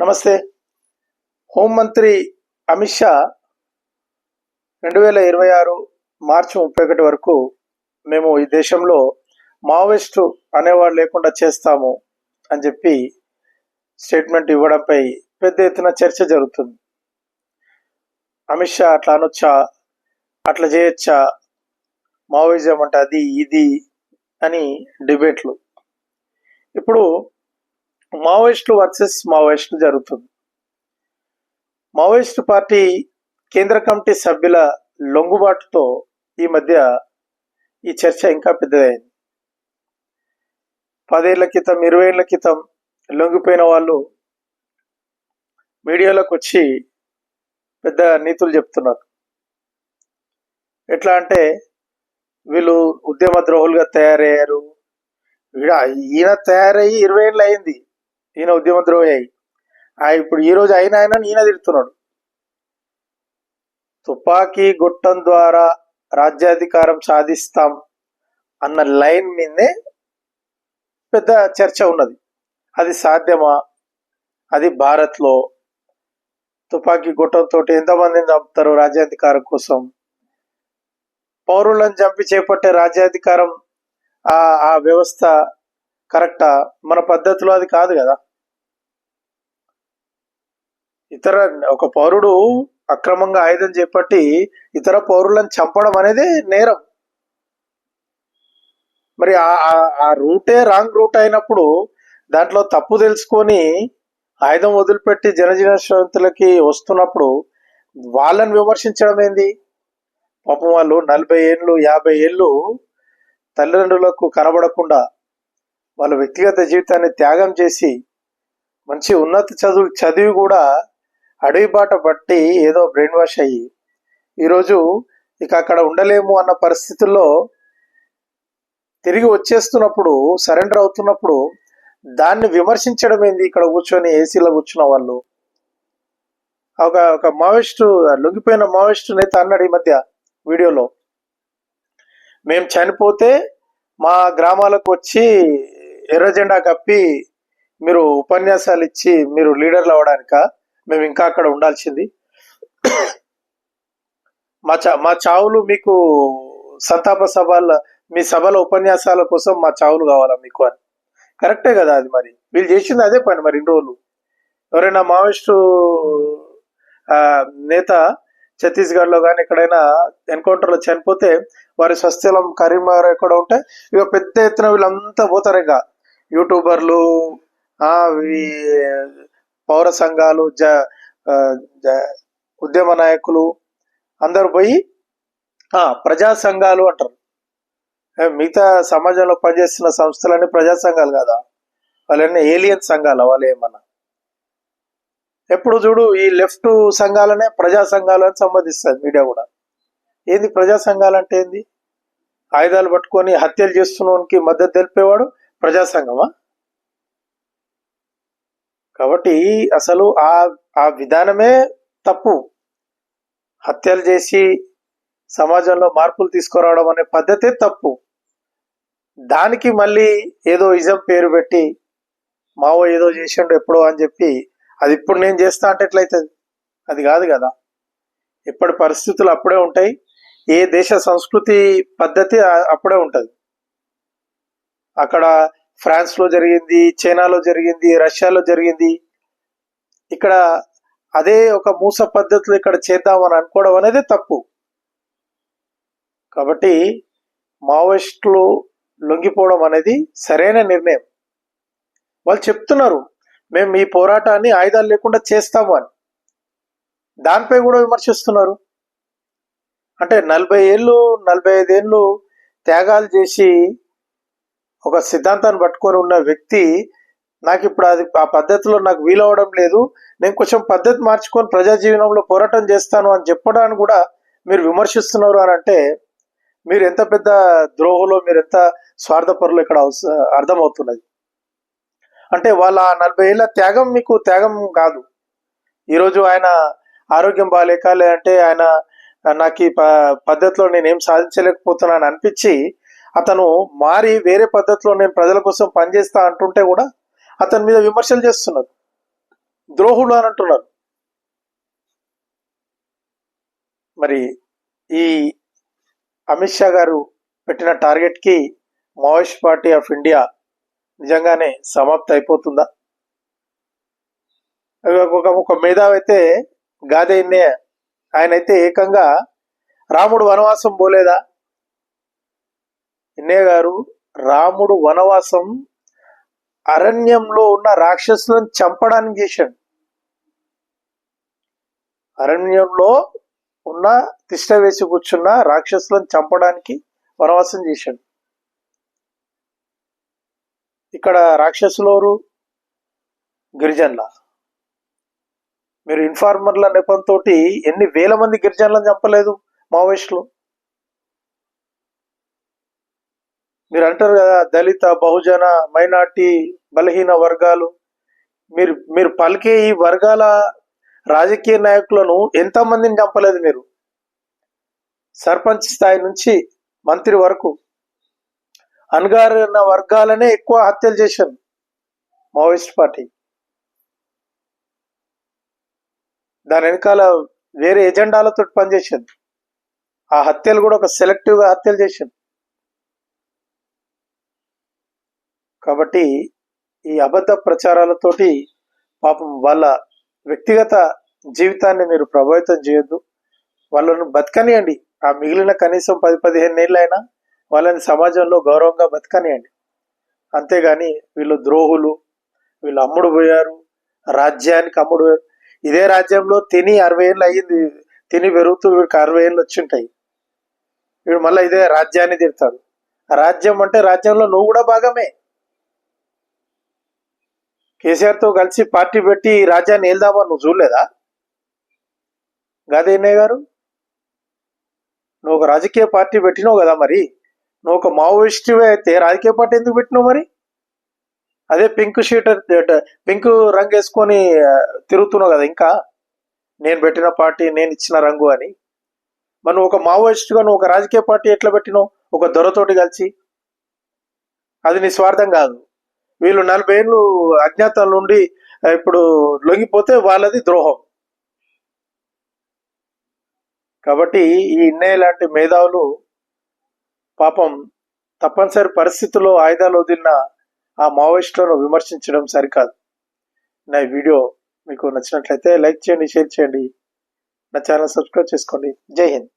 నమస్తే. హోంమంత్రి అమిత్ షా రెండు వేల ఇరవై ఆరు మార్చి ముప్పై ఒకటి వరకు మేము ఈ దేశంలో మావోయిస్టు అనేవాడు లేకుండా చేస్తాము అని చెప్పి స్టేట్మెంట్ ఇవ్వడంపై పెద్ద ఎత్తున చర్చ జరుగుతుంది. అమిత్ షా అట్లా అనొచ్చా? అట్లా చేయొచ్చా? మావోయిజం అంటే అది ఇది అని డిబేట్లు. ఇప్పుడు మావోయిస్టులు వర్సెస్ మావోయిస్టులు జరుగుతుంది. మావోయిస్టు పార్టీ కేంద్ర కమిటీ సభ్యుల లొంగుబాటుతో ఈ మధ్య ఈ చర్చ ఇంకా పెద్దదైంది. పదేళ్ళ క్రితం ఇరవై ఏళ్ళ క్రితం లొంగిపోయిన వాళ్ళు మీడియాలోకి వచ్చి పెద్ద నీతులు చెప్తున్నారు. ఎట్లా అంటే వీళ్ళు ఉద్యమ ద్రోహులుగా తయారయ్యారు. వీడ- ఈయన తయారయ్యి ఇరవై ఏళ్ళు అయింది. ఈయన ఉద్యమ ద్రోహి అయ్యి ఆ ఇప్పుడు ఈ రోజు అయిన ఆయన ఈయన తిడుతున్నాడు. తుపాకీ గుట్టం ద్వారా రాజ్యాధికారం సాధిస్తాం అన్న లైన్ మీదే పెద్ద చర్చ ఉన్నది. అది సాధ్యమా? అది భారత్లో తుపాకీ గుట్టంతో ఎంతమందిని చంపుతారు రాజ్యాధికారం కోసం? పౌరులను చంపి చేపట్టే రాజ్యాధికారం ఆ ఆ వ్యవస్థ కరెక్టా? మన పద్ధతిలో అది కాదు కదా. ఇతర ఒక పౌరుడు అక్రమంగా ఆయుధం చేపట్టి ఇతర పౌరులను చంపడం అనేది నేరం. మరి ఆ- ఆ- రూటే రాంగ్ రూట్ అయినప్పుడు దాంట్లో తప్పు తెలుసుకొని ఆయుధం వదిలిపెట్టి జనజీవనశ్వంతులకి వస్తున్నప్పుడు వాళ్ళని విమర్శించడం ఏంది? పాపం వాళ్ళు నలభై ఏళ్ళు యాభై ఏళ్ళు తల్లిదండ్రులకు కనబడకుండా వాళ్ళ వ్యక్తిగత జీవితాన్ని త్యాగం చేసి మంచి ఉన్నత చదువు చదివి కూడా అడవి బాట పట్టి ఏదో బ్రెయిన్ వాష్ అయ్యి ఈరోజు ఇక అక్కడ ఉండలేము అన్న పరిస్థితుల్లో తిరిగి వచ్చేస్తున్నప్పుడు సరెండర్ అవుతున్నప్పుడు దాన్ని విమర్శించడం ఏంది? ఇక్కడ కూర్చొని ఏసీలో కూర్చున్న వాళ్ళు. ఒక ఒక మావోయిస్టు లొంగిపోయిన మావోయిస్టు నేత అన్నాడు ఈ మధ్య వీడియోలో. మేము చనిపోతే మా గ్రామాలకు వచ్చి ఎర్ర జెండా కప్పి మీరు ఉపన్యాసాలు ఇచ్చి మీరు లీడర్లు అవ్వడానికా? మేము ఇంకా అక్కడ ఉండాల్సింది. మా చా మా చావులు మీకు సంతాప సభల మీ సభల ఉపన్యాసాల కోసం మా చావులు కావాలా మీకు అని. కరెక్టే కదా అది మరి. వీళ్ళు చేసింది అదే పని మరి ఇన్ని రోజులు. ఎవరైనా మావోయిస్టు నేత ఛత్తీస్గఢ్లో కానీ ఎక్కడైనా ఎన్కౌంటర్లో చనిపోతే వారి స్వస్థలం కరీంనగర్ ఎక్కడ ఉంటే ఇక పెద్ద ఎత్తున వీళ్ళంతా పోతారు ఇక. యూట్యూబర్లు పౌర సంఘాలు జ ఉద్యమ నాయకులు అందరు పోయి ఆ, ప్రజా సంఘాలు అంటారు. మిగతా సమాజంలో పనిచేస్తున్న సంస్థలన్నీ ప్రజా సంఘాలు కదా? వాళ్ళన్నీ ఏలియన్ సంఘాలు? వాళ్ళు ఏమన్నా? ఎప్పుడు చూడు ఈ లెఫ్ట్ సంఘాలనే ప్రజా సంఘాలు అని సంబంధిస్తుంది మీడియా కూడా. ఏంది ప్రజా సంఘాలు అంటే ఏంది? ఆయుధాలు పట్టుకొని హత్యలు చేస్తున్నోనికి మద్దతు తెలిపేవాడు ప్రజా సంఘమా? కాబట్టి అసలు ఆ ఆ విధానమే తప్పు. హత్యలు చేసి సమాజంలో మార్పులు తీసుకురావడం అనే పద్ధతే తప్పు. దానికి మళ్ళీ ఏదో ఇజం పేరు పెట్టి మావో ఏదో చేసిండు ఎప్పుడో అని చెప్పి అది ఇప్పుడు నేను చేస్తా అంటే ఎట్లయితుంది? అది కాదు కదా. ఇప్పటి పరిస్థితులు అప్పుడే ఉంటాయి. ఏ దేశ సంస్కృతి పద్ధతి అప్పుడే ఉంటుంది. అక్కడ ఫ్రాన్స్లో జరిగింది చైనాలో జరిగింది రష్యాలో జరిగింది. ఇక్కడ అదే ఒక మూస పద్ధతిలో ఇక్కడ చేద్దామని అనుకోవడం అనేది తప్పు. కాబట్టి మావోయిస్టులు లొంగిపోవడం అనేది సరైన నిర్ణయం. వాళ్ళు చెప్తున్నారు మేము ఈ పోరాటాన్ని ఆయుధాలు లేకుండా చేస్తాము అని. దానిపై కూడా విమర్శిస్తున్నారు. అంటే నలభై ఏళ్ళు నలభై ఐదేళ్ళు త్యాగాలు చేసి ఒక సిద్ధాంతాన్ని పట్టుకొని ఉన్న వ్యక్తి నాకు ఇప్పుడు అది ఆ పద్ధతిలో నాకు వీలవడం లేదు నేను కొంచెం పద్ధతి మార్చుకొని ప్రజా జీవనంలో పోరాటం చేస్తాను అని చెప్పడానికి కూడా మీరు విమర్శిస్తున్నారు అని అంటే మీరు ఎంత పెద్ద ద్రోహులో మీరు ఎంత స్వార్థపరులు ఇక్కడ అవస- అర్థమవుతున్నది. అంటే వాళ్ళ నలభై ఏళ్ళ త్యాగం మీకు త్యాగం కాదు. ఈరోజు ఆయన ఆరోగ్యం బాగాలేక లేదంటే ఆయన నాకు ఈ ప- పద్ధతిలో నేనేం సాధించలేకపోతున్నాను అనిపించి అతను మారి వేరే పద్ధతిలో నేను ప్రజల కోసం పనిచేస్తా అంటుంటే కూడా అతని మీద విమర్శలు చేస్తున్నారు ద్రోహులు అని అంటున్నారు మరి ఈ అమిత్ షా గారు పెట్టిన టార్గెట్కి మావోయిస్ట్ పార్టీ ఆఫ్ ఇండియా నిజంగానే సమాప్తి అయిపోతుందా? ఒక ఒక మేధావి అయితే గాదే ఆయన అయితే ఏకంగా రాముడు వనవాసం పోలేదా? ఇన్నే గారు రాముడు వనవాసం అరణ్యంలో ఉన్న రాక్షసులను చంపడానికి చేశాడు. అరణ్యంలో ఉన్న తిష్ట వేసి కూర్చున్న రాక్షసులను చంపడానికి వనవాసం చేశాడు. ఇక్కడ రాక్షసులోరు గిరిజనుల. మీరు ఇన్ఫార్మర్ల నెపంతో ఎన్ని వేల మంది గిరిజనులను చంపలేదు మావోయిస్టులు? మీరు అంటారు కదా దళిత బహుజన మైనార్టీ బలహీన వర్గాలు. మీరు మీరు పలికే ఈ వర్గాల రాజకీయ నాయకులను ఎంతమందిని చంపలేదు మీరు? సర్పంచ్ స్థాయి నుంచి మంత్రి వరకు. అణగారిన వర్గాలనే ఎక్కువ హత్యలు చేశాను మావోయిస్ట్ పార్టీ. దాని వెనకాల వేరే ఎజెండాలతో పనిచేసింది ఆ హత్యలు కూడా ఒక సెలెక్టివ్గా హత్యలు చేసింది కాబట్టి ఈ అబద్ధ ప్రచారాలతోటి పాపం వాళ్ళ వ్యక్తిగత జీవితాన్ని మీరు ప్రభావితం చేయొద్దు. వాళ్ళను బతకనియండి. ఆ మిగిలిన కనీసం పది పదిహేను ఏళ్ళైనా వాళ్ళని సమాజంలో గౌరవంగా బతకనియండి. అంతేగాని వీళ్ళు ద్రోహులు వీళ్ళు అమ్ముడు పోయారు రాజ్యానికి అమ్ముడు పోయారు. ఇదే రాజ్యంలో తిని అరవై ఏళ్ళు అయ్యింది తిని పెరుగుతూ వీడికి అరవై ఏళ్ళు వచ్చింటాయి వీడు మళ్ళీ ఇదే రాజ్యాన్ని తిడతాడు రాజ్యం అంటే రాజ్యంలో నువ్వు కూడా భాగమే. కేసీఆర్తో కలిసి పార్టీ పెట్టి రాజ్యాన్ని వెళ్దామా నువ్వు చూడలేదా? గాదేనయ్య గారు? నువ్వు ఒక రాజకీయ పార్టీ పెట్టినావు కదా మరి? నువ్వు ఒక మావోయిస్టువే అయితే రాజకీయ పార్టీ ఎందుకు పెట్టినావు మరి? అదే పింక్ షీట్ పింక్ రంగు వేసుకొని తిరుగుతున్నావు కదా ఇంకా? నేను పెట్టిన పార్టీ నేను ఇచ్చిన రంగు అని. మరి నువ్వు ఒక మావోయిస్ట్గా నువ్వు ఒక రాజకీయ పార్టీ ఎట్లా పెట్టినావు? ఒక దొరతోటి కలిసి? అది నీ స్వార్థం కాదు. వీళ్ళు నలభై ఏళ్ళు అజ్ఞాతం నుండి ఇప్పుడు లొంగిపోతే వాళ్ళది ద్రోహం. కాబట్టి ఈ ఇన్నయ్య లాంటి మేధావులు పాపం తప్పనిసరి పరిస్థితుల్లో ఆయుధాలు వదిలిన ఆ మావోయిస్టులను విమర్శించడం సరికాదు. నా వీడియో మీకు నచ్చినట్లయితే లైక్ చేయండి షేర్ చేయండి. నా ఛానల్ సబ్స్క్రైబ్ చేసుకోండి. జై హింద్.